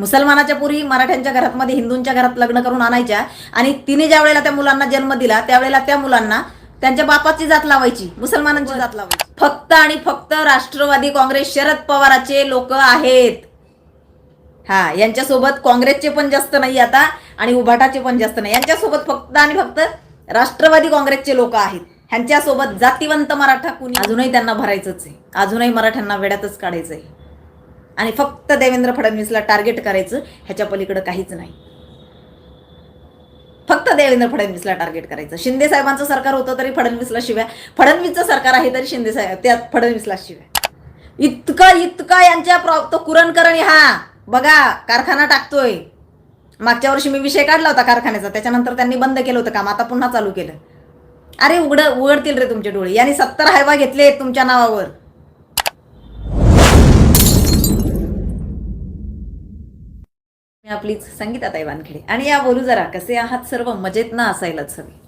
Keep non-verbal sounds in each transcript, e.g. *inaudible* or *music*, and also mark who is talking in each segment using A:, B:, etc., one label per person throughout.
A: मुसलमानाच्या पुरी मराठ्यांच्या घरातमध्ये हिंदूंच्या घरात लग्न करून आणायच्या आणि तिने ज्या वेळेला त्या मुलांना जन्म दिला त्यावेळेला त्या मुलांना त्यांच्या बापाची जात लावायची मुसलमानांची जात लावायची. फक्त आणि फक्त राष्ट्रवादी काँग्रेस शरद पवाराचे लोक आहेत. हा यांच्यासोबत काँग्रेसचे पण जास्त नाही आता आणि उभाटाचे पण जास्त नाही. यांच्यासोबत फक्त आणि फक्त राष्ट्रवादी काँग्रेसचे लोक आहेत. ह्यांच्यासोबत जातीवंत मराठा कुणी? अजूनही त्यांना भरायचंच आहे. अजूनही मराठ्यांना वेड्यातच काढायचं आहे आणि फक्त देवेंद्र फडणवीसला टार्गेट करायचं ह्याच्या पलीकडे काहीच नाही. फक्त देवेंद्र फडणवीसला टार्गेट करायचं. शिंदे साहेबांचं सरकार होतं तरी फडणवीसला शिव्या. फडणवीसचं सरकार आहे तरी शिंदे साहेब त्या फडणवीसला शिव्या. इतका इतका यांच्या प्रॉ तो कुरणकरणी हा. बघा कारखाना टाकतोय. मागच्या वर्षी मी विषय काढला होता कारखान्याचा त्याच्यानंतर त्यांनी बंद केलं होतं काम आता पुन्हा चालू केलं. अरे उघड उघडतील रे तुमचे डोळे. यांनी सत्तर हायवा घेतले तुमच्या नावावर. आपलीच संगीताताई वानखेडे. आणि या बोलू जरा कसे आहात सर्व? मजेत ना असायलाच हवे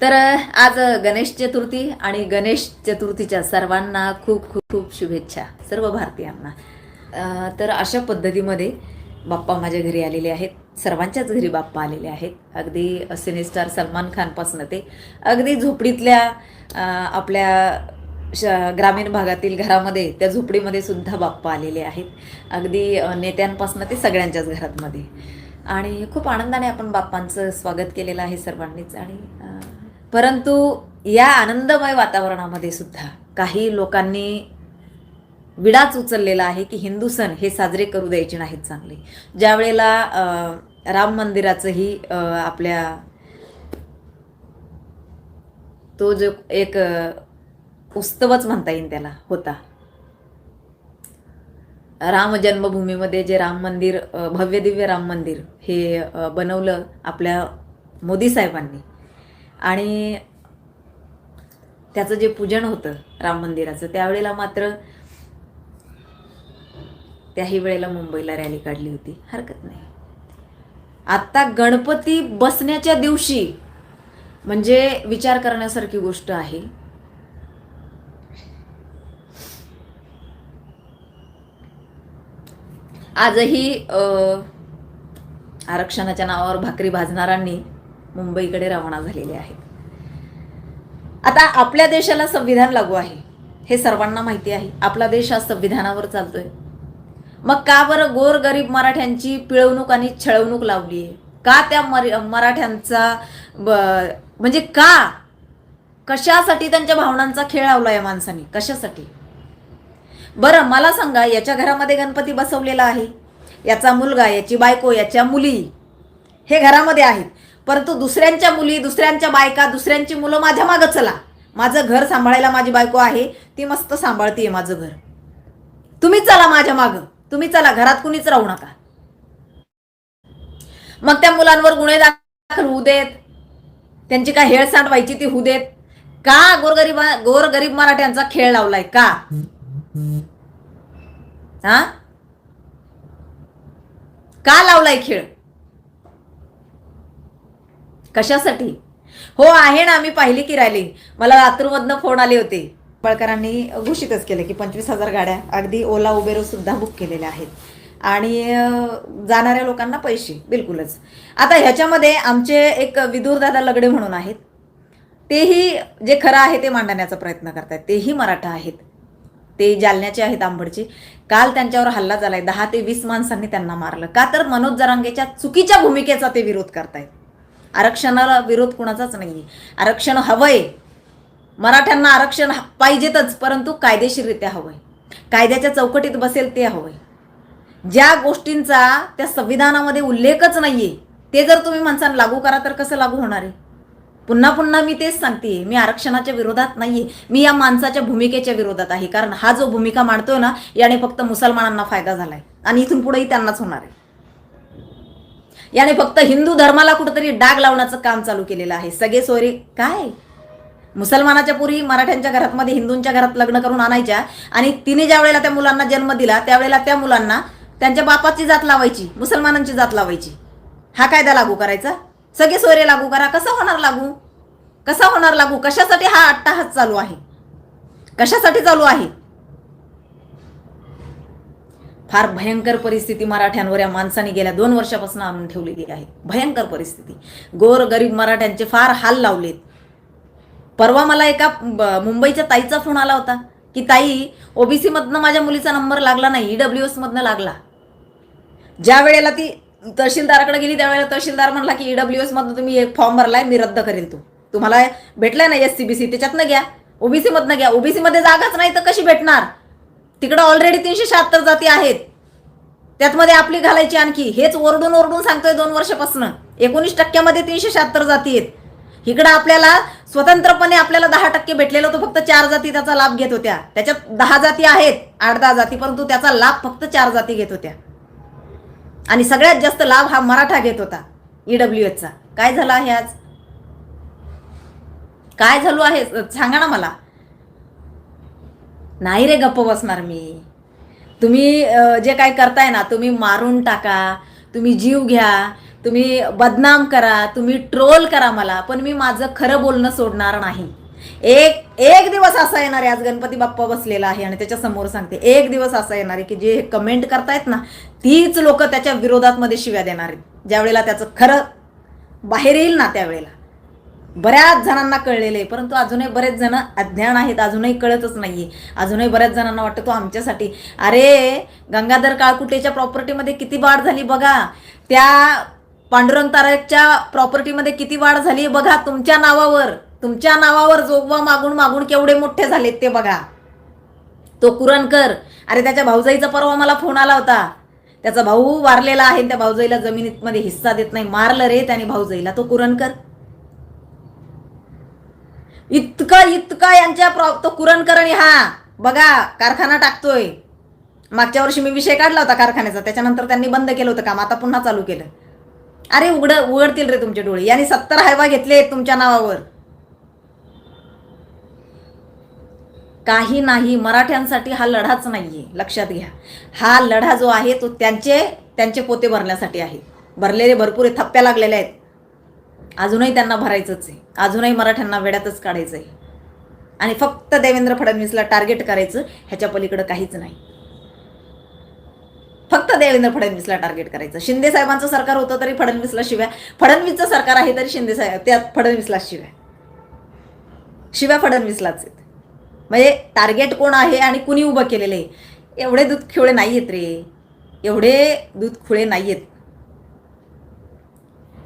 A: तर आज गणेश चतुर्थी आणि गणेश चतुर्थीच्या सर्वांना खूप खूप खूप शुभेच्छा सर्व भारतीयांना. तर अशा पद्धतीमध्ये बाप्पा माझ्या घरी आलेले आहेत. सर्वांच्याच घरी बाप्पा आलेले आहेत. अगदी सिनेस्टार सलमान खानपासनं ते. अगदी झोपडीतल्या आपल्या श ग्रामीण भागातील घरामध्ये त्या झोपडीमध्ये सुद्धा बाप्पा आलेले आहेत. अगदी नेत्यांपासून नेत्यांपासनं ते सगळ्यांच्याच घरातमध्ये आणि खूप आनंदाने आपण बाप्पांचं स्वागत केलेलं आहे सर्वांनीच. आणि परंतु या आनंदमय वातावरणामध्ये सुद्धा काही लोकांनी विडाच उचललेला आहे की हिंदू सण हे साजरे करू द्यायचे नाहीत चांगले. ज्या वेळेला राम मंदिराचंही आपल्या तो जो एक उत्सवच म्हणता येईल त्याला होता. राम जन्मभूमीमध्ये जे राम मंदिर भव्य दिव्य राम मंदिर हे बनवलं आपल्या मोदी साहेबांनी. आणि त्याचं जे पूजन होतं राम मंदिराचं त्यावेळेला मात्र त्याही वेळेला मुंबईला रॅली काढली होती. हरकत नाही. आत्ता गणपती बसण्याच्या दिवशी म्हणजे विचार करण्यासारखी गोष्ट आहे. आजही आरक्षणाच्या नावावर भाकरी भाजणाऱ्यांनी मुंबईकडे रवाना झालेले आहेत. आता आपल्या देशाला संविधान लागू आहे हे सर्वांना माहिती आहे. आपला देश हा संविधानावर चालतोय. मग का बरं गोर गरीब मराठ्यांची पिळवणूक आणि छळवणूक लावली आहे का त्या मर मराठ्यांचा म्हणजे का? कशासाठी त्यांच्या भावनांचा खेळ लावला या माणसाने? कशासाठी? बरं मला सांगा याच्या घरामध्ये गणपती बसवलेला आहे. याचा मुलगा याची बायको याच्या मुली हे घरामध्ये आहेत. परंतु दुसऱ्यांच्या मुली दुसऱ्यांच्या बायका दुसऱ्यांची मुलं माझ्या मागं चला. माझं घर सांभाळायला माझी बायको आहे ती मस्त सांभाळतीये माझं घर. तुम्ही चला माझ्या मागं. तुम्ही चला घरात कुणीच राहू नका. मग त्या मुलांवर गुन्हे दाखल होऊ देत. त्यांची काय हेळसांड व्हायची ती होऊ देत. का गोरगरीब गोरगरीब मराठ्यांचा खेळ लावलाय? का? हा? का लावलाय खेळ? कशासाठी? हो आहे ना आम्ही पाहिली की राहिली. मला लातूरमधनं फोन आले होते. पळकरांनी घोषितच केलं की पंचवीस हजार गाड्या अगदी ओला उबेरो सुद्धा बुक केलेल्या आहेत. आणि जाणाऱ्या लोकांना पैसे बिलकुलच. आता ह्याच्यामध्ये आमचे एक विदुरदादा लगडे म्हणून आहेत. तेही जे खरं आहे ते मांडण्याचा प्रयत्न करतात तेही मराठा आहेत. ते जालन्याचे आहेत आंबडचे काल त्यांच्यावर हल्ला झालाय. दहा ते वीस माणसांनी त्यांना मारलं. का तर मनोज जरांगेच्या चुकीच्या भूमिकेचा ते विरोध करतायत. आरक्षणाला विरोध कुणाचाच नाही आरक्षण हवंय. मराठ्यांना आरक्षण ह- पाहिजेतच परंतु कायदेशीररित्या हवंय. कायद्याच्या चौकटीत बसेल ते हवंय. ज्या गोष्टींचा त्या संविधानामध्ये उल्लेखच नाहीये ते जर तुम्ही माणसांना लागू करा तर कसं लागू होणार आहे? पुन्हा पुन्हा मी तेच सांगते मी आरक्षणाच्या विरोधात नाहीये. मी या माणसाच्या भूमिकेच्या विरोधात आहे. कारण हा जो भूमिका मांडतोय ना याने फक्त मुसलमानांना फायदा झालाय. आणि इथून पुढेही त्यांनाच होणार आहे. याने फक्त हिंदू धर्माला कुठेतरी डाग लावण्याचं काम चालू केलेलं आहे. सगळे सोयरे काय? मुसलमानाच्या पूर्वी मराठ्यांच्या घरातमध्ये हिंदूंच्या घरात लग्न करून आणायच्या आणि तिने ज्या वेळेला त्या मुलांना जन्म दिला त्यावेळेला त्या मुलांना त्यांच्या बापाची जात लावायची मुसलमानांची जात लावायची. हा कायदा लागू करायचा? सगळे सोयरे लागू करा. कसा होणार लागू? कसा होणार लागू? कशासाठी हा अट्टाहास चालू आहे? कशासाठी चालू आहे? फार भयंकर परिस्थिती मराठ्यांवर या माणसाने गेल्या दोन वर्षापासून आणून ठेवलेली आहे. भयंकर परिस्थिती. गोर गरीब मराठ्यांचे फार हाल लावलेत. परवा मला एका मुंबईच्या ताईचा फोन आला होता की ताई ओबीसीमधनं माझ्या मुलीचा नंबर लागला नाही ईडब्ल्यू एस मधनं लागला. ज्या वेळेला ती तहसीलदाराकडे गेली त्यावेळेला तहसीलदार म्हणला की ईडब्ल्यू एस मधून तुम्ही एक फॉर्म भरलाय मी रद्द करेल तो. तुम्हाला भेटलाय ना एस सी बी सी त्याच्यातनं घ्या. ओबीसी मधनं घ्या. ओबीसी मध्ये जागाच नाही तर कशी भेटणार? तिकडं ऑलरेडी तीनशे शहात्तर जाती आहेत. त्यातमध्ये आपली घालायची आणखी. हेच ओरडून ओरडून सांगतोय दोन वर्षापासून. एकोणीस टक्क्यामध्ये तीनशे शहात्तर जाती आहेत. इकडं आपल्याला स्वतंत्रपणे आपल्याला दहा टक्के भेटलेलं होतं फक्त चार जाती त्याचा लाभ घेत होत्या. त्याच्यात दहा जाती आहेत आठ दहा जाती परंतु त्याचा लाभ फक्त चार जाती घेत होत्या. आणि सगळ्यात जास्त लाभ हा मराठा घेत होता ईडब्ल्यू एचचा काय झालं आहे आज? काय झालो आहे? सांगा ना मला. नाही रे गप्प बसणार मी. तुम्ही जे काय करताय ना तुम्ही मारून टाका तुम्ही जीव घ्या तुम्ही बदनाम करा तुम्ही ट्रोल करा मला पण मी माझं खरं बोलणं सोडणार नाही. एक एक दिवस असा येणार आहे आज गणपती बाप्पा बसलेला आहे आणि त्याच्यासमोर सांगते एक दिवस असा येणार आहे की जे कमेंट करतायत ना तीच लोक त्याच्या विरोधात मध्ये शिव्या देणार आहेत. ज्यावेळेला त्याचं खरं बाहेर येईल ना त्यावेळेला. बऱ्याच जणांना कळलेले आहे परंतु अजूनही बरेच जण अज्ञान आहेत अजूनही कळतच नाहीये. अजूनही बऱ्याच जणांना वाटतं तो आमच्यासाठी. अरे गंगाधर काळकुटेच्या प्रॉपर्टीमध्ये किती वाढ झाली बघा. त्या पांडुरंग तारकच्या प्रॉपर्टीमध्ये किती वाढ झाली बघा तुमच्या नावावर. तुमच्या नावावर जोगवा मागून मागून केवढे मोठे झालेत ते बघा. तो कुरणकर अरे त्याच्या भाऊजाईचा परवा मला फोन आला होता. त्याचा भाऊ वारलेला आहे त्या भाऊजाईला जमिनीमध्ये हिस्सा देत नाही. मारलं रे त्याने भाऊजाईला तो कुरणकर. इतका इतका यांच्या प्रॉ- तो कुरणकर आणि हा बघा कारखाना टाकतोय. मागच्या वर्षी मी विषय काढला होता कारखान्याचा त्याच्यानंतर त्यांनी बंद केलं होतं काम आता पुन्हा चालू केलं. अरे उघड उघडतील रे तुमचे डोळे. यांनी सत्तर हायवा घेतले तुमच्या नावावर. काही नाही मराठ्यांसाठी हा लढाच नाही आहे लक्षात घ्या. हा लढा जो आहे तो त्यांचे त्यांचे पोते भरण्यासाठी आहे. भरलेले भरपूर थप्प्या लागलेल्या आहेत. अजूनही त्यांना भरायचंच आहे. अजूनही मराठ्यांना वेड्यातच काढायचं आहे आणि फक्त देवेंद्र फडणवीसला टार्गेट करायचं ह्याच्या पलीकडं काहीच नाही. फक्त देवेंद्र फडणवीसला टार्गेट करायचं. शिंदे साहेबांचं सरकार होतं तरी फडणवीसला शिव्या. फडणवीसचं सरकार आहे तरी शिंदे साहेब त्या फडणवीसला शिव्या. शिव्या फडणवीसलाच आहेत. म्हणजे टार्गेट कोण आहे आणि कुणी उभं केलेलं आहे? एवढे दूध खिळे नाही आहेत रे. एवढे दूध खुळे नाही आहेत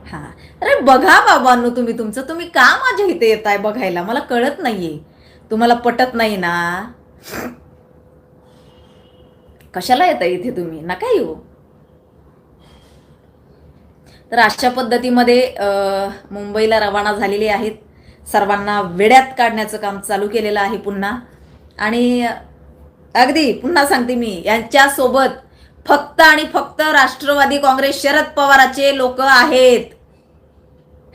A: हा. अरे बघा बाबांनो तुम्ही तुमचं. तुम्ही का माझ्या इथे येताय बघायला? मला कळत नाहीये. तुम्हाला पटत नाही ना? कशाला येता इथे तुम्ही? नका येऊ. तर अशा पद्धतीमध्ये मुंबईला रवाना झालेले आहेत सर्वांना वेड्यात काढण्याचं काम चालू केलेलं आहे पुन्हा. आणि अगदी पुन्हा सांगते मी यांच्यासोबत फक्त आणि फक्त राष्ट्रवादी काँग्रेस शरद पवाराचे लोक आहेत.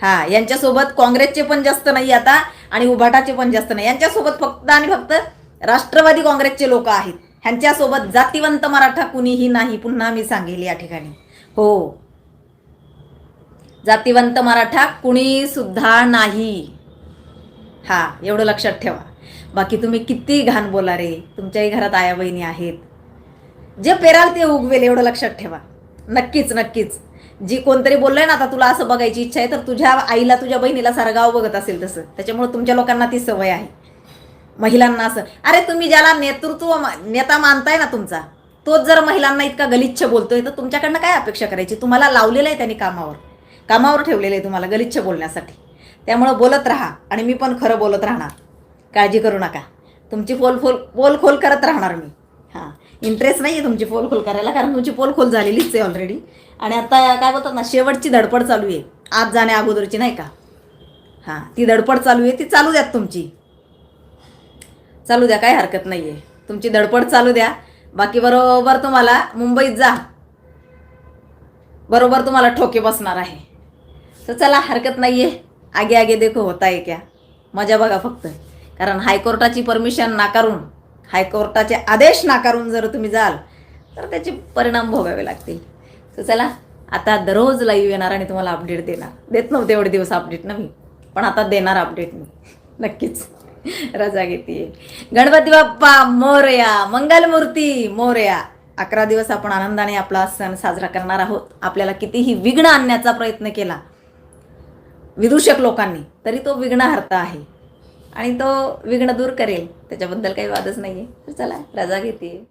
A: हा यांच्यासोबत काँग्रेसचे पण जास्त नाही आता आणि उभाटाचे पण जास्त नाही. यांच्यासोबत फक्त आणि फक्त राष्ट्रवादी काँग्रेसचे लोक आहेत. ह्यांच्यासोबत जातीवंत मराठा कुणीही नाही पुन्हा मी सांगेल या ठिकाणी. हो. जातीवंत मराठा कुणी सुद्धा नाही. हां एवढं लक्षात ठेवा. बाकी तुम्ही किती घाण बोला रे. तुमच्याही घरात आया बहिणी आहेत. जे पेराल ते उगवेल एवढं लक्षात ठेवा. नक्कीच नक्कीच. जी कोणतरी बोललंय ना आता तुला असं बघायची इच्छा आहे तर तुझ्या आईला तुझ्या बहिणीला सारं गाव बघत असेल तसं. त्याच्यामुळे तुमच्या लोकांना ती सवय आहे. महिलांना असं. अरे तुम्ही ज्याला नेतृत्व नेता मानताय ना तुमचा तोच जर महिलांना इतका गलिच्छ बोलतोय तर तुमच्याकडनं काय अपेक्षा करायची? तुम्हाला लावलेलं आहे त्यांनी कामावर. कामावर ठेवलेलं आहे तुम्हाला गलिच्छ बोलण्यासाठी. त्यामुळं बोलत राहा आणि मी पण खरं बोलत राहणार. काळजी करू नका. तुमची पोल फोल पोल खोल करत राहणार मी. हां. इंटरेस्ट नाही आहे तुमची पोल खोल करायला कारण तुमची पोल खोल झालेलीच आहे ऑलरेडी आणि आता काय बोलतात ना शेवटची धडपड चालू आहे. आज जाण्या अगोदरची नाही का? हां. ती धडपड चालू आहे ती चालू द्यात तुमची. चालू द्या काय हरकत नाही आहे तुमची धडपड चालू द्या. बाकी बरोबर तुम्हाला मुंबईत जा. बरोबर तुम्हाला ठोके बसणार आहे. तर चला हरकत नाही आहे आगे आगे देखो होता आहे क्या? मजा बघा फक्त. कारण हायकोर्टाची परमिशन नाकारून हायकोर्टाचे आदेश नाकारून जर तुम्ही जाल तर त्याचे परिणाम भोगावे लागतील. तर चला आता दररोज लाईव्ह येणार आणि तुम्हाला अपडेट देणार. देत नव्हते एवढे दिवस अपडेट ना मी. पण आता देणार अपडेट मी. *laughs* नक्कीच. रजा घेते गणपती बाप्पा मोरया मंगलमूर्ती मोरया. अकरा दिवस आपण आनंदाने आपला सण साजरा करणार आहोत. आपल्याला कितीही विघ्न आणण्याचा प्रयत्न केला विदूषक लोकांनी तरी तो विघ्नहर्ता आहे. आणि तो विघ्न दूर करेल त्याच्याबद्दल काही वादच नाही आहे तर चला रजा घेते